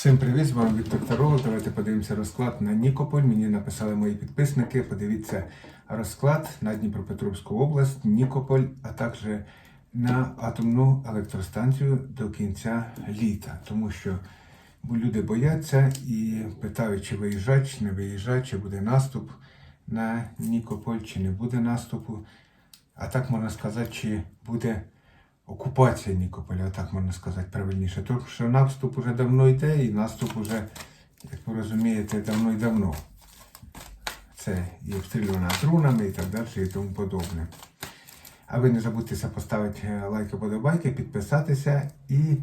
Всім привіт, з вами Віктор Таролог. Давайте подивимося розклад на Нікополь. Мені написали мої підписники. Подивіться розклад на Дніпропетровську область, Нікополь, а також на атомну електростанцію до кінця літа. Тому що люди бояться і питають, чи виїжджати, чи не виїжджати, чи буде наступ на Нікополь, чи не буде наступу. А так можна сказати, чи буде окупація Нікополя, так можна сказати правильніше. Тому що наступ уже давно йде, і наступ уже, як ви розумієте, давно і давно. Це і обстрілювання дронами і так далі, і тому подобне. А ви не забудьте поставити лайки, подобайки, підписатися. І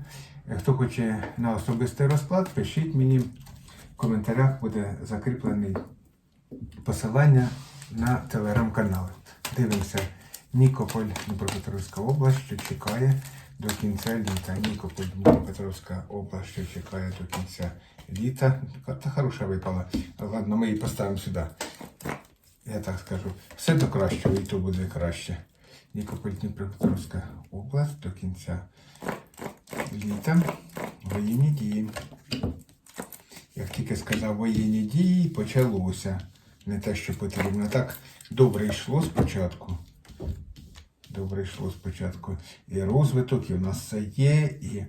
е, хто хоче на особистий розклад, пишіть мені в коментарях буде закріплений посилання на телеграм-канал. Дивимося Нікополь, Дніпропетровська область, що чекає до кінця літа. Нікополь, Дніпропетровська область, що чекає до кінця літа. Та хороша випала. Ладно, ми її поставимо сюди. Я так скажу. Все до кращого, і то буде краще. Нікополь, Дніпропетровська область до кінця літа. Воєнні дії. Як тільки сказав воєнні дії, почалося. Не те, що потрібно. Так добре йшло спочатку. Добре йшло спочатку. І розвиток, і в нас все є, і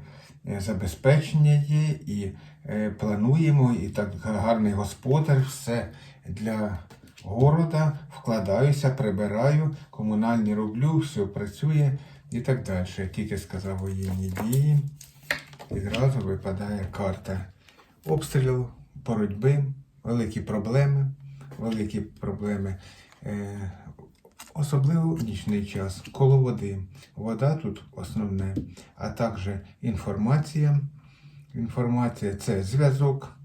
е, забезпечення є, і е, плануємо, і так гарний господар, все для города, вкладаюся, прибираю, комунальні роблю, все працює і так далі. Тільки сказав воєнні дії, відразу випадає карта обстрілів, боротьби, великі проблеми, великі проблеми. Особливо в нічний час, коло води. Вода тут основне, а також інформація. Інформація це зв'язок,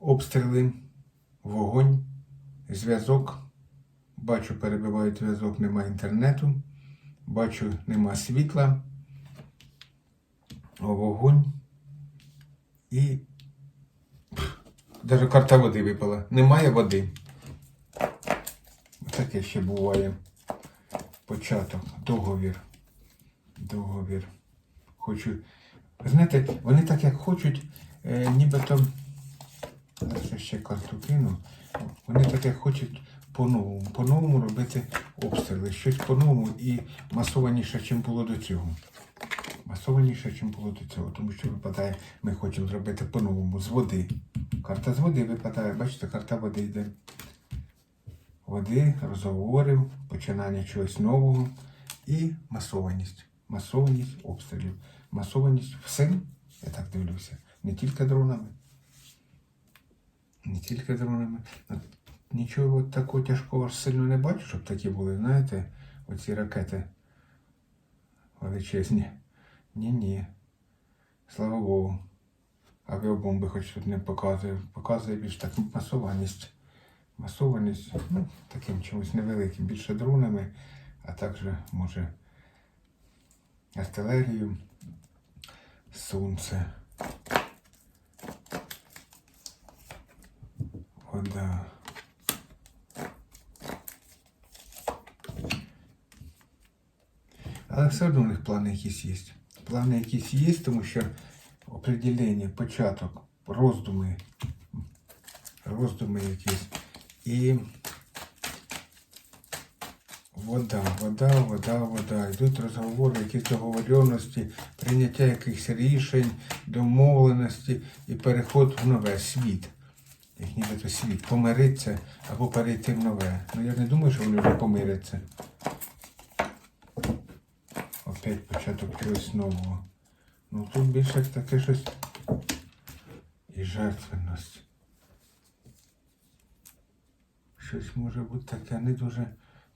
обстріли, вогонь, зв'язок. Бачу, перебивають зв'язок, немає інтернету. Бачу, нема світла, вогонь і навіть карта води випала. Немає води. Таке ще буває. Початок, договір. Договір. Хочу. Знаєте, вони так як хочуть, е, нібито. Зараз ще карту кину. Вони так як хочуть по-новому. По-новому робити обстріли. Щось по-новому і масованіше, ніж було до цього. Масованіше, ніж було до цього. Тому що випадає, ми хочемо зробити по-новому з води. Карта з води випадає, бачите, карта води йде води, розговорів, починання чогось нового і масованість. Масованість обстрілів. Масованість всім, я так дивлюся, не тільки дронами. Не тільки дронами. Нічого такого тяжкого сильно не бачу, щоб такі були, знаєте, оці ракети величезні. Ні-ні. Слава Богу. Авіабомби хоч тут не показує. Показує більш так масованість масованість ну, таким чимось невеликим, більше дронами, а також може артилерію, сонце, вода. Але все одно у них плани якісь є. Плани якісь є, тому що определення, початок, роздуми, роздуми якісь. І вода, вода, вода, вода. Йдуть розговори, якісь договоренності, прийняття якихось рішень, домовленості і переход в нове світ. Як нібито світ, помириться або перейти в нове. Ну я не думаю, що вони вже помиряться. Опять початок чогось нового. Ну тут більше таке щось і жертвенність щось може бути таке не дуже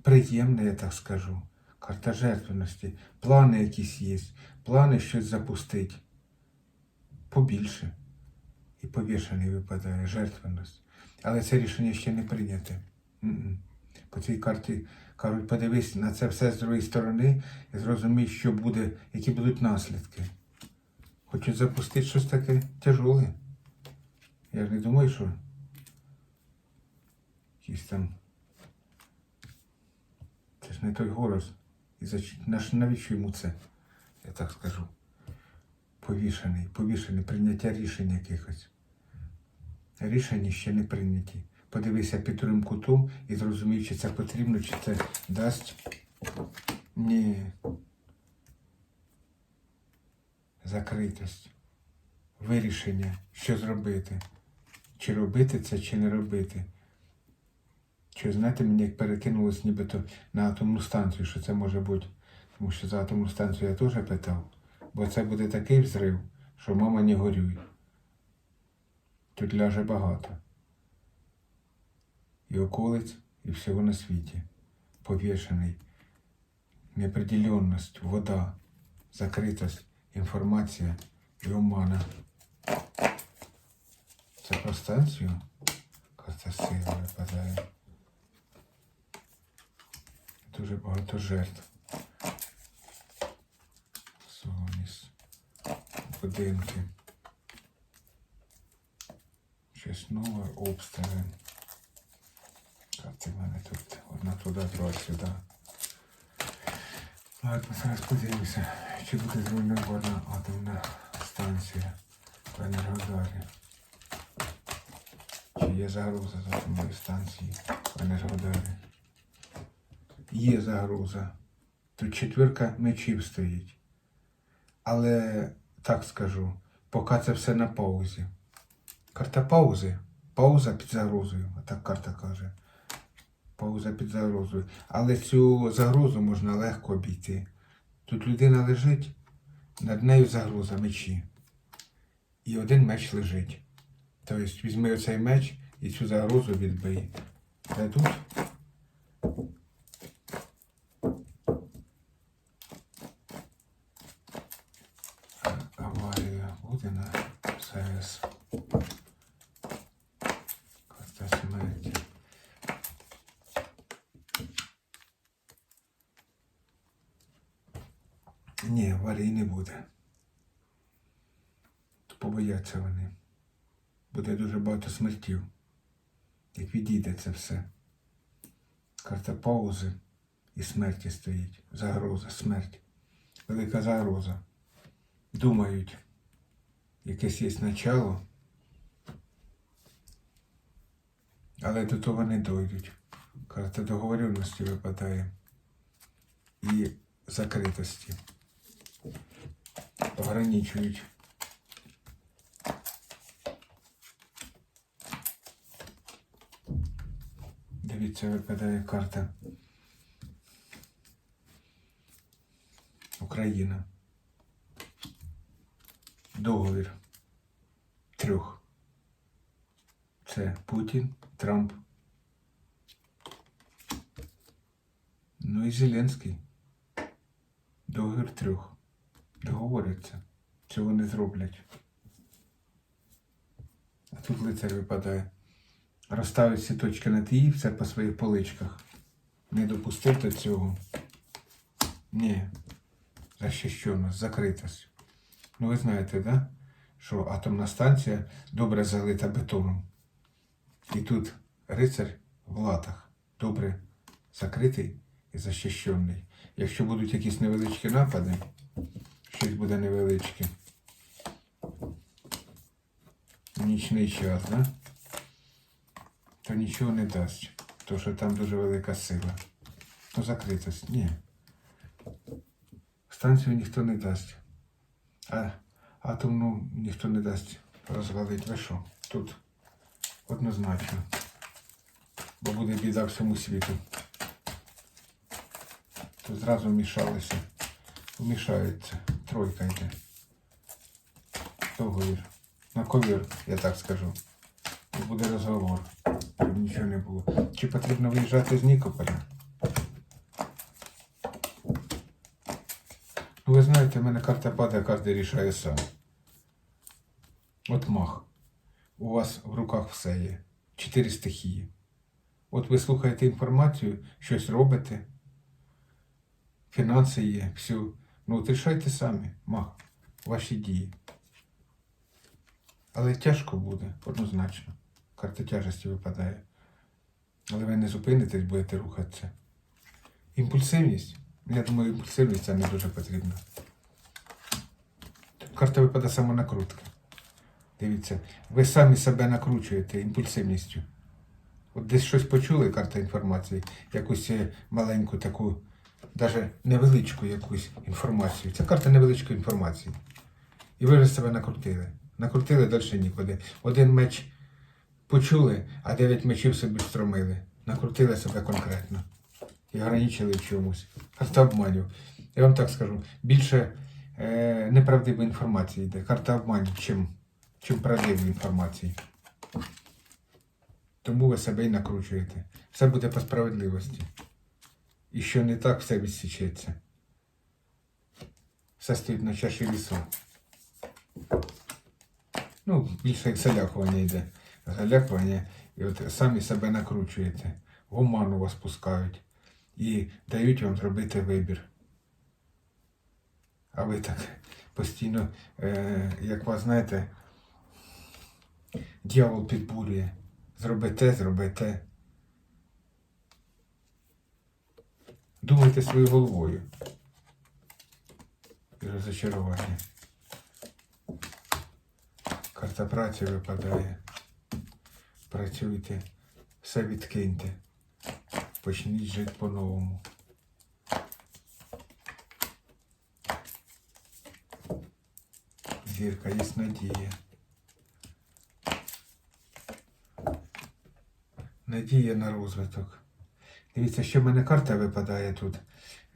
приємне, я так скажу. Карта жертвеності. Плани якісь є. Плани щось запустити. Побільше. І повішений випадає жертвеність. Але це рішення ще не прийняте. По цій карті кажуть, подивись на це все з другої сторони і зрозумій, що буде, які будуть наслідки. Хочуть запустити щось таке тяжоле. Я ж не думаю, що якийсь там. Це ж не той голос. І зач... Навіщо йому це? Я так скажу. Повішений, повішений, прийняття рішень якихось. Рішення ще не прийняті. Подивися підтримку ту і зрозумій, чи це потрібно, чи це дасть. Ні. Закритость. Вирішення, що зробити. Чи робити це, чи не робити. Чи знаєте, мені як перекинулось нібито на атомну станцію, що це може бути. Тому що за атомну станцію я теж питав. Бо це буде такий взрив, що мама не горюй. Тут ляже багато. І околиць, і всього на світі. Повішений. Неопределенность, вода, закритость, інформація і омана. Це про станцію? Коста сила випадає. Дуже багато жертв. Совість. Будинки. Щось нове, обстріли. Це в мене тут одна туди, друга сюди. Ладно, зараз подивимося, чи буде зруйнована атомна станція в Енергодарі. Чи є загроза з атомної станції в Енергодарі? Є загроза. Тут четвірка мечів стоїть. Але так скажу, поки це все на паузі. Карта паузи. Пауза під загрозою, так карта каже. Пауза під загрозою. Але цю загрозу можна легко обійти. Тут людина лежить, над нею загроза мечі. І один меч лежить. Тобто візьми оцей меч і цю загрозу відбий. Де тут? Аварія буде на САЕС. Карта смерті. Ні, аварії не буде. Побояться вони. Буде дуже багато смертів. Як відійде це все. Карта паузи і смерті стоїть. Загроза, смерть. Велика загроза. Думають, якесь є начало, але до того не дойдуть. Карта договоренності випадає і закритості. Ограничують. Дивіться, випадає карта. Україна. Договір трьох. Це Путін, Трамп. Ну і Зеленський. Договір трьох. Договоряться. Цього не зроблять. А тут лицар випадає. Розставить всі точки над «і», все по своїх поличках. Не допустити цього. Ні. Захищеність, закритость. Ну ви знаєте, да? Що атомна станція добре залита бетоном. І тут рицар в латах добре закритий і захищений. Якщо будуть якісь невеличкі напади, щось буде невеличке. Нічний час, да? то нічого не дасть. Тому що там дуже велика сила. Ну, закритость. Ні. Станцію ніхто не дасть. А атомну ніхто не дасть розвалити. Ви що? Тут однозначно. Бо буде біда всьому світу. Тут зразу вмішалися. Вмішаються. Тройка йде. Договір. На ковір, я так скажу. Буде розговор. Щоб нічого не було. Чи потрібно виїжджати з Нікополя? Ви знаєте, в мене карта падає, кожен рішає сам. От мах. У вас в руках все є. Чотири стихії. От ви слухаєте інформацію, щось робите. Фінанси є, всю. Ну, от рішайте самі, мах, ваші дії. Але тяжко буде, однозначно. Карта тяжесті випадає. Але ви не зупинитесь, будете рухатися. Імпульсивність. Я думаю, імпульсивність це не дуже потрібна. карта випадає самонакрутка. Дивіться, ви самі себе накручуєте імпульсивністю. От десь щось почули, карта інформації, якусь е, маленьку таку, навіть невеличку якусь інформацію. Це карта невеличкої інформації. І ви вже себе накрутили. Накрутили далі нікуди. Один меч почули, а дев'ять мечів собі встромили. Накрутили себе конкретно. І ограничили в чомусь. Карта обманів. Я вам так скажу, більше е, неправдивої інформації йде. Карта обманів, чим, чим правдивої інформації. Тому ви себе і накручуєте. Все буде по справедливості. І що не так, все відсічеться. Все стоїть на чаші вісу. Ну, більше як залякування йде. Залякування, і от самі себе накручуєте. В вас пускають і дають вам зробити вибір. А ви так постійно, е, як вас знаєте, дьявол підбурює. Зроби те, зроби те. Думайте своєю головою. І розочарування. Карта праці випадає. Працюйте, все відкиньте. Почніть жити по-новому. Зірка, є надія. Надія на розвиток. Дивіться, що в мене карта випадає тут.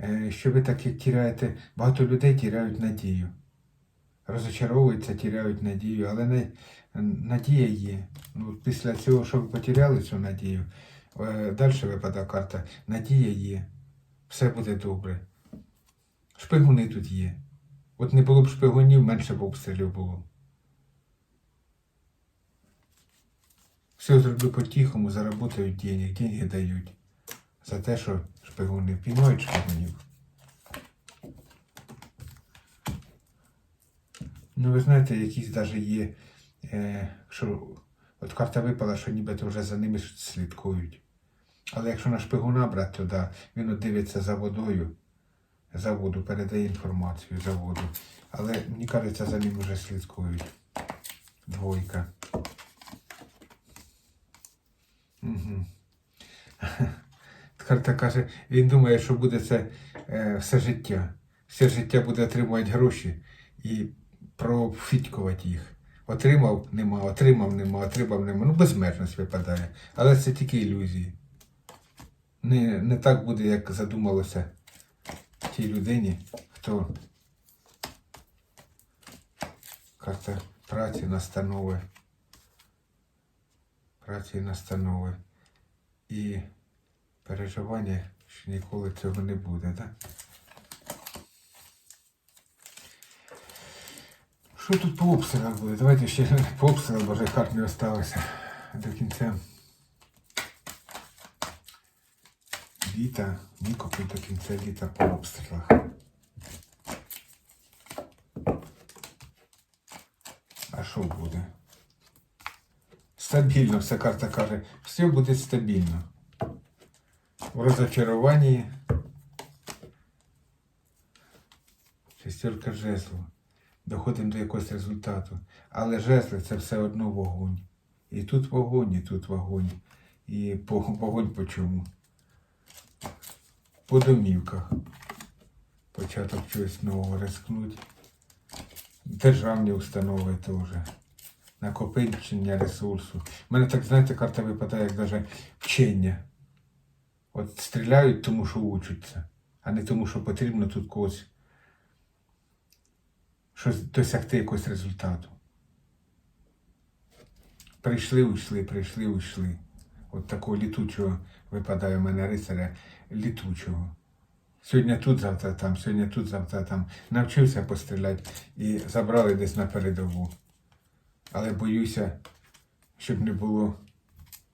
Е, Що ви так як тіряєте, багато людей тіряють надію. Розочаровуються, тіряють надію, але надія є. Ну, після цього, що ви потеряли цю надію, далі випадає карта. Надія є. Все буде добре. Шпигуни тут є. От не було б шпигунів, менше б обстрілів було. Все зроблю по-тихому, заработають денег, деньги дають. За те, що шпигуни піймають шпигунів. Ну, ви знаєте, якісь навіть є, е, що от карта випала, що нібито вже за ними слідкують. Але якщо на шпигуна брати, то да, він дивиться за водою, за воду, передає інформацію за воду. Але мені кажеться, за ним вже слідкують. Двойка. Угу. Карта каже, він думає, що буде це е, все життя. Все життя буде отримувати гроші і профітькувати їх. Отримав нема, отримав нема, отримав нема. Ну, безмежність випадає. Але це тільки ілюзії. Не, не так буде, як задумалося тій людині, хто карта праці, настанови. Праці настанови. І переживання, що ніколи цього не буде, так? Що тут по обстрілах буде? Давайте ще по обстрілах, бо вже карт не осталося до кінця. Літа, Нікополь до кінця літа по обстрілах. А що буде? Стабільно, вся карта каже, все буде стабільно. В розочаруванні. Шестерка жезлу. Доходимо до якогось результату. Але жезли це все одно вогонь. І тут вогонь, і тут вогонь. І вогонь по чому? По домівках. Початок чогось нового рискнуть. Державні установи теж. Накопичення ресурсу. У мене так, знаєте, карта випадає, як навіть вчення. От стріляють тому, що учаться, а не тому, що потрібно тут когось щось досягти якогось результату. Прийшли, уйшли, прийшли, уйшли. От такого літучого випадає в мене рицаря літучого. Сьогодні тут, завтра там, сьогодні тут, завтра там. Навчився постріляти і забрали десь на передову. Але боюся, щоб не було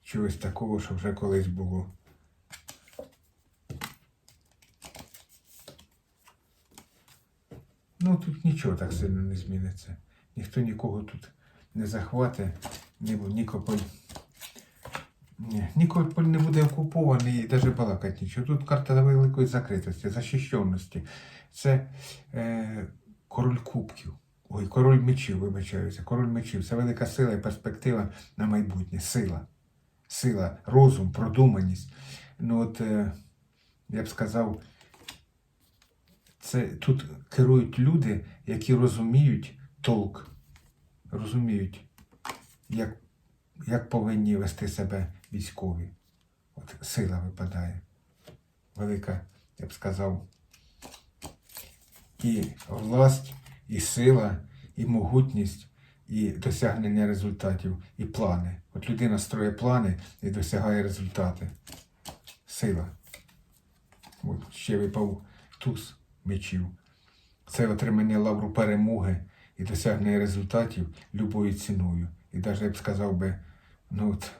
чогось такого, що вже колись було. Ну тут нічого так сильно не зміниться. Ніхто нікого тут не захватить, ні, Нікополь. Ні, Нікополь не буде окупований і навіть балакати нічого. Тут карта великої закритості, захищеності. Це е, король кубків. Ой, король мечів, вибачаюся, король мечів. Це велика сила і перспектива на майбутнє. Сила. Сила, розум, продуманість. Ну от, е, я б сказав, це тут керують люди, які розуміють толк, розуміють, як, як повинні вести себе військові. От сила випадає. Велика, я б сказав, і власть, і сила, і могутність, і досягнення результатів, і плани. От людина строє плани і досягає результати. Сила. От ще випав туз мечів. Це отримання лавру перемоги і досягнення результатів любою ціною. І навіть я б сказав би, ну от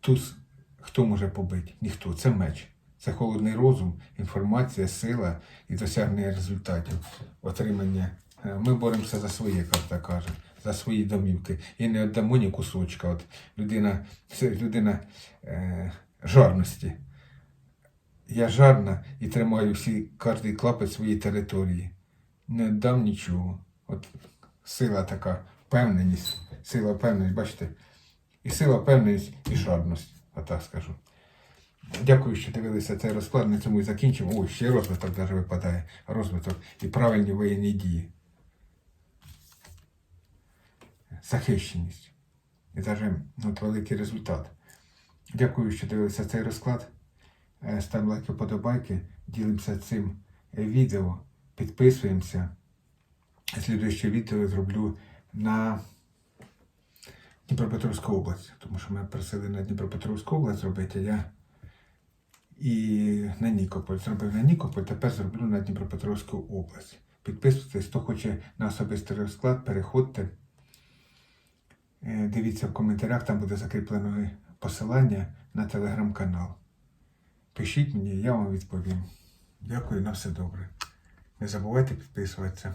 туз хто може побити? Ніхто. Це меч. Це холодний розум, інформація, сила і досягнення результатів. Отримання. Е, Ми боремося за своє, карта каже, за свої домівки. І не віддамо ні кусочка. От людина, людина е, жарності. Я жарна і тримаю всі, кожний клапець своїй території. Не дам нічого. От сила така, впевненість, сила впевненість, бачите? І сила, впевненість, і жадність, отак скажу. Дякую, що дивилися цей розклад. На цьому і закінчимо. Ой, ще розвиток навіть випадає. Розвиток і правильні воєнні дії. Захищеність. І навіть ну, от великий результат. Дякую, що дивилися цей розклад. Е, Ставимо лайки, подобайки, ділимося цим е, відео, підписуємося. Слідуюче відео зроблю на Дніпропетровську область, тому що мене просили на Дніпропетровську область зробити, я і на Нікополь. Зробив на Нікополь, тепер зроблю на Дніпропетровську область. Підписуйтесь, хто хоче на особистий розклад, переходьте. Е, Дивіться в коментарях, там буде закріплено посилання на телеграм-канал. Пишіть мені, я вам відповім. Дякую, на все добре. Не забувайте підписуватися.